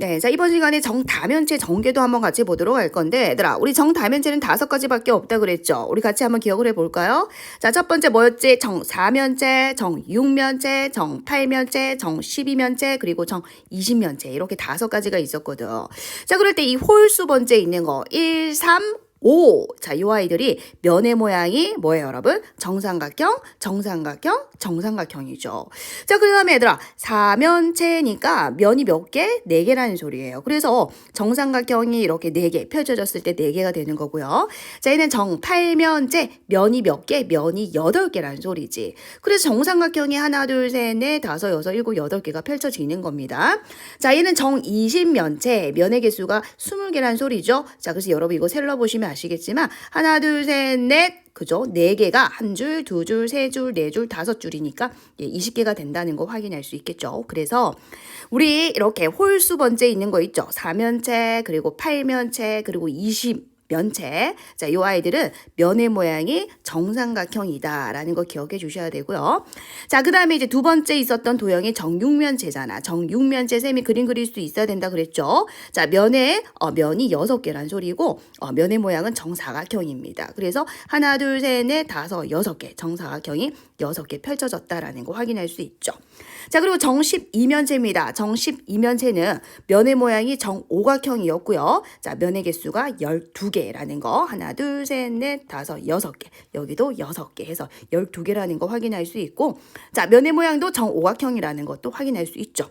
네, 자, 이번 시간에 정다면체 정계도 한번 같이 보도록 할 건데, 얘들아, 우리 정다면체는 다섯 가지밖에 없다 그랬죠? 우리 같이 한번 기억을 해볼까요? 자, 첫 번째 뭐였지? 정사면체, 정육면체, 정팔면체, 정십이면체, 그리고 정이십면체. 이렇게 다섯 가지가 있었거든. 자, 그럴 때 이 홀수 번째 있는 거, 1, 3, 5. 자, 이 아이들이 면의 모양이 뭐예요, 여러분? 정삼각형, 정삼각형, 정삼각형이죠. 자, 그 다음에 얘들아, 사면체니까 면이 몇 개? 네 개라는 소리예요. 그래서 정삼각형이 이렇게 네 개, 펼쳐졌을 때 네 개가 되는 거고요. 자, 얘는 정팔면체, 면이 몇 개? 면이 여덟 개라는 소리지. 그래서 정삼각형이 하나, 둘, 셋, 넷, 다섯, 여섯, 일곱, 여덟 개가 펼쳐지는 겁니다. 자, 얘는 정이십면체, 면의 개수가 스물 개라는 소리죠. 자, 그래서 여러분 이거 셀러 보시면 아시겠지만 하나, 둘, 셋, 넷, 그죠? 네 개가 한 줄, 두 줄, 세 줄, 네 줄, 다섯 줄이니까 예, 20개가 된다는 거 확인할 수 있겠죠. 그래서 우리 이렇게 홀수 번째 있는 거 있죠. 사면체, 그리고 팔면체, 그리고 20 면체. 자, 요 아이들은 면의 모양이 정삼각형이다라는 거 기억해 주셔야 되고요. 자, 그 다음에 이제 두 번째 있었던 도형이 정육면체잖아. 정육면체 셈이 그림 그릴 수 있어야 된다 그랬죠. 자, 면의, 어, 면이 여섯 개란 소리고, 어, 면의 모양은 정사각형입니다. 그래서 하나, 둘, 셋, 넷, 다섯, 여섯 개. 정사각형이 여섯 개 펼쳐졌다라는 거 확인할 수 있죠. 자, 그리고 정십이면체입니다. 정십이면체는 면의 모양이 정오각형이었고요. 자, 면의 개수가 12개 라는 거. 하나, 둘, 셋, 넷, 다섯, 여섯 개. 여기도 여섯 개 해서 12개라는 거 확인할 수 있고, 자, 면의 모양도 정오각형이라는 것도 확인할 수 있죠.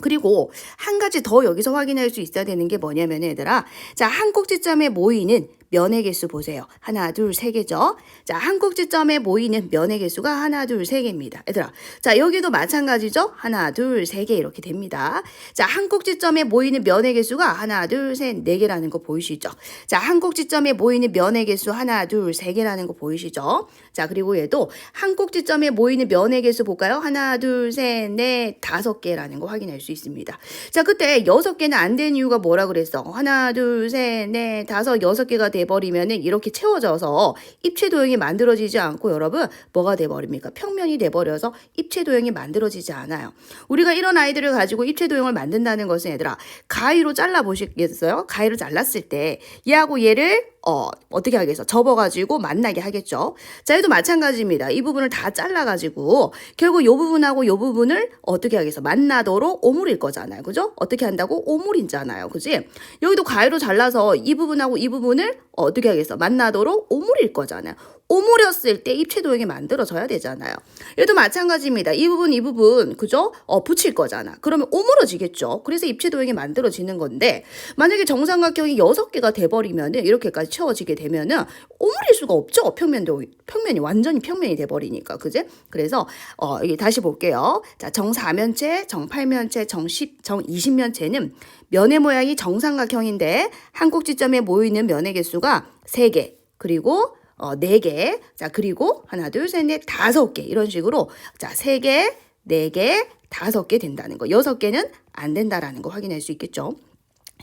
그리고 한 가지 더 여기서 확인할 수 있어야 되는 게 뭐냐면 얘들아 자 한 꼭지점에 모이는 면의 개수 보세요. 하나, 둘, 세 개죠. 자, 한 꼭지점에 모이는 면의 개수가 하나, 둘, 세 개입니다. 얘들아. 자, 여기도 마찬가지죠? 하나, 둘, 세 개 이렇게 됩니다. 자, 한 꼭지점에 모이는 면의 개수가 하나, 둘, 셋, 네 개라는 거 보이시죠? 자, 한 꼭지점에 모이는 면의 개수 하나, 둘, 세 개라는 거 보이시죠? 자, 그리고 얘도 한 꼭지점에 모이는 면의 개수 볼까요? 하나, 둘, 셋, 넷, 다섯 개라는 거 확인할 수 있습니다. 자, 그때 여섯 개는 안 된 이유가 뭐라 그랬어? 하나, 둘, 셋, 넷, 다섯, 여섯 개가 돼버리면은 이렇게 채워져서 입체 도형이 만들어지지 않고 여러분 뭐가 돼버립니까? 평면이 돼버려서 입체 도형이 만들어지지 않아요. 우리가 이런 아이들을 가지고 입체 도형을 만든다는 것은 얘들아 가위로 잘라 보시겠어요? 가위로 잘랐을 때 얘하고 얘를 어, 어떻게 하겠어? 접어가지고 만나게 하겠죠. 자, 얘도 마찬가지입니다. 이 부분을 다 잘라가지고, 결국 요 부분하고 요 부분을 어떻게 하겠어? 만나도록 오물일 거잖아요. 그죠? 어떻게 한다고? 오물이잖아요. 그지? 여기도 가위로 잘라서 이 부분하고 이 부분을 어떻게 하겠어? 만나도록 오물일 거잖아요. 오므렸을 때 입체 도형이 만들어져야 되잖아요. 얘도 마찬가지입니다. 이 부분, 이 부분, 그죠? 어, 붙일 거잖아. 그러면 오므러지겠죠. 그래서 입체 도형이 만들어지는 건데, 만약에 정삼각형이 여섯 개가 돼버리면은, 이렇게까지 채워지게 되면은, 오므릴 수가 없죠. 평면도, 평면이 완전히 평면이 돼버리니까. 그지? 그래서, 어, 이게 다시 볼게요. 자, 정사면체, 정팔면체, 정십, 정이십면체는 면의 모양이 정삼각형인데, 한 꼭지점에 모이는 면의 개수가 세개 그리고 어, 네 개. 자, 그리고 하나, 둘, 셋, 넷, 다섯 개. 이런 식으로 자, 세 개, 네 개, 다섯 개 된다는 거. 여섯 개는 안 된다라는 거 확인할 수 있겠죠.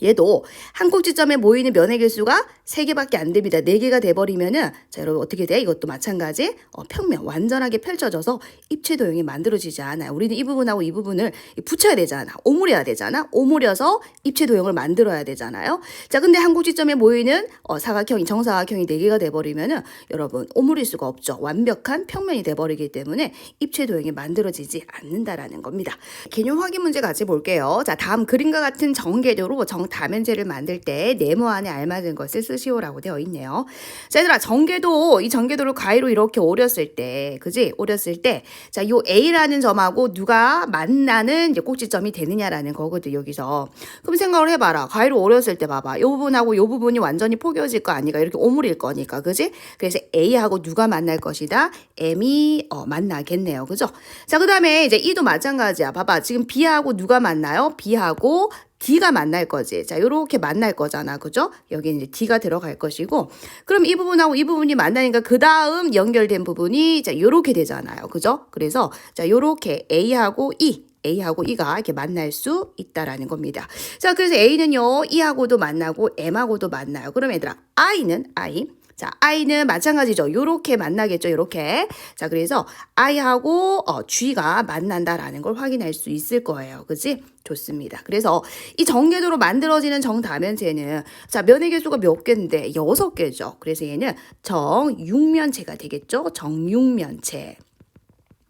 얘도 한 꼭지점에 모이는 면의 개수가 세개밖에 안 됩니다. 네개가 돼버리면은 자 여러분 어떻게 돼? 이것도 마찬가지 어, 평면 완전하게 펼쳐져서 입체 도형이 만들어지지 않아요. 우리는 이 부분하고 이 부분을 붙여야 되잖아. 오므려야 되잖아. 오므려서 입체 도형을 만들어야 되잖아요. 자 근데 한 꼭지점에 모이는 어, 사각형이 정사각형이 네개가 돼버리면은 여러분 오므릴 수가 없죠. 완벽한 평면이 돼버리기 때문에 입체 도형이 만들어지지 않는다라는 겁니다. 개념 확인 문제 같이 볼게요. 자 다음 그림과 같은 정계도로 정 다면제를 만들 때 네모 안에 알맞은 것을 쓰시오라고 되어 있네요. 자, 얘들아, 정계도, 이 정계도를 가위로 이렇게 오렸을 때, 그지? 오렸을 때, 자, 요 A라는 점하고 누가 만나는 이제 꼭지점이 되느냐라는 거거든, 여기서. 그럼 생각을 해봐라. 가위로 오렸을 때 봐봐. 요 부분하고 요 부분이 완전히 포개질 거 아니까, 이렇게 오므릴 거니까, 그지? 그래서 A하고 누가 만날 것이다? M이, 어, 만나겠네요. 그죠? 자, 그 다음에 이제 E도 마찬가지야. 봐봐. 지금 B하고 누가 만나요? B하고 D가 만날 거지. 자, 요렇게 만날 거잖아. 그죠? 여기 이제 D가 들어갈 것이고. 그럼 이 부분하고 이 부분이 만나니까 그 다음 연결된 부분이 자, 요렇게 되잖아요. 그죠? 그래서 자, 요렇게 A하고 E. A하고 E가 이렇게 만날 수 있다라는 겁니다. 자, 그래서 A는요, E하고도 만나고 M하고도 만나요. 그럼 얘들아, I는 I. 자, I는 마찬가지죠. 요렇게 만나겠죠. 요렇게. 자, 그래서 I하고 어, G가 만난다라는 걸 확인할 수 있을 거예요. 그지? 좋습니다. 그래서 이 정계도로 만들어지는 정다면체는 자, 면의 개수가 몇 개인데? 여섯 개죠. 그래서 얘는 정육면체가 되겠죠. 정육면체.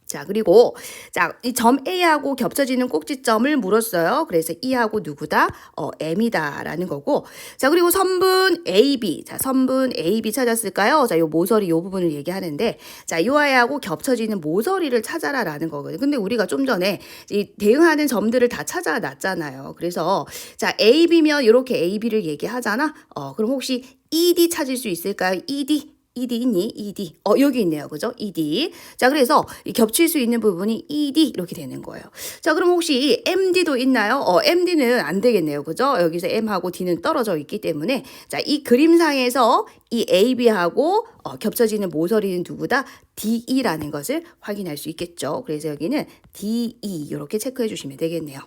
자, 그리고 자, 이 점 A하고 겹쳐지는 꼭지점을 물었어요. 그래서 E하고 누구다? 어, M이다라는 거고. 자, 그리고 선분 AB. 자, 선분 AB 찾았을까요? 자, 요 모서리 요 부분을 얘기하는데 자, 요 아이하고 겹쳐지는 모서리를 찾아라라는 거거든요. 근데 우리가 좀 전에 이 대응하는 점들을 다 찾아놨잖아요. 그래서 자, AB면 이렇게 AB를 얘기하잖아. 어, 그럼 혹시 ED 찾을 수 있을까요? ED ED 있니? ED. 어, 여기 있네요. 그죠? ED. 자, 그래서 이 겹칠 수 있는 부분이 ED 이렇게 되는 거예요. 자, 그럼 혹시 MD도 있나요? 어, MD는 안 되겠네요. 그죠? 여기서 M하고 D는 떨어져 있기 때문에 자, 이 그림상에서 이 AB하고 어, 겹쳐지는 모서리는 누구다? DE라는 것을 확인할 수 있겠죠. 그래서 여기는 DE 이렇게 체크해 주시면 되겠네요.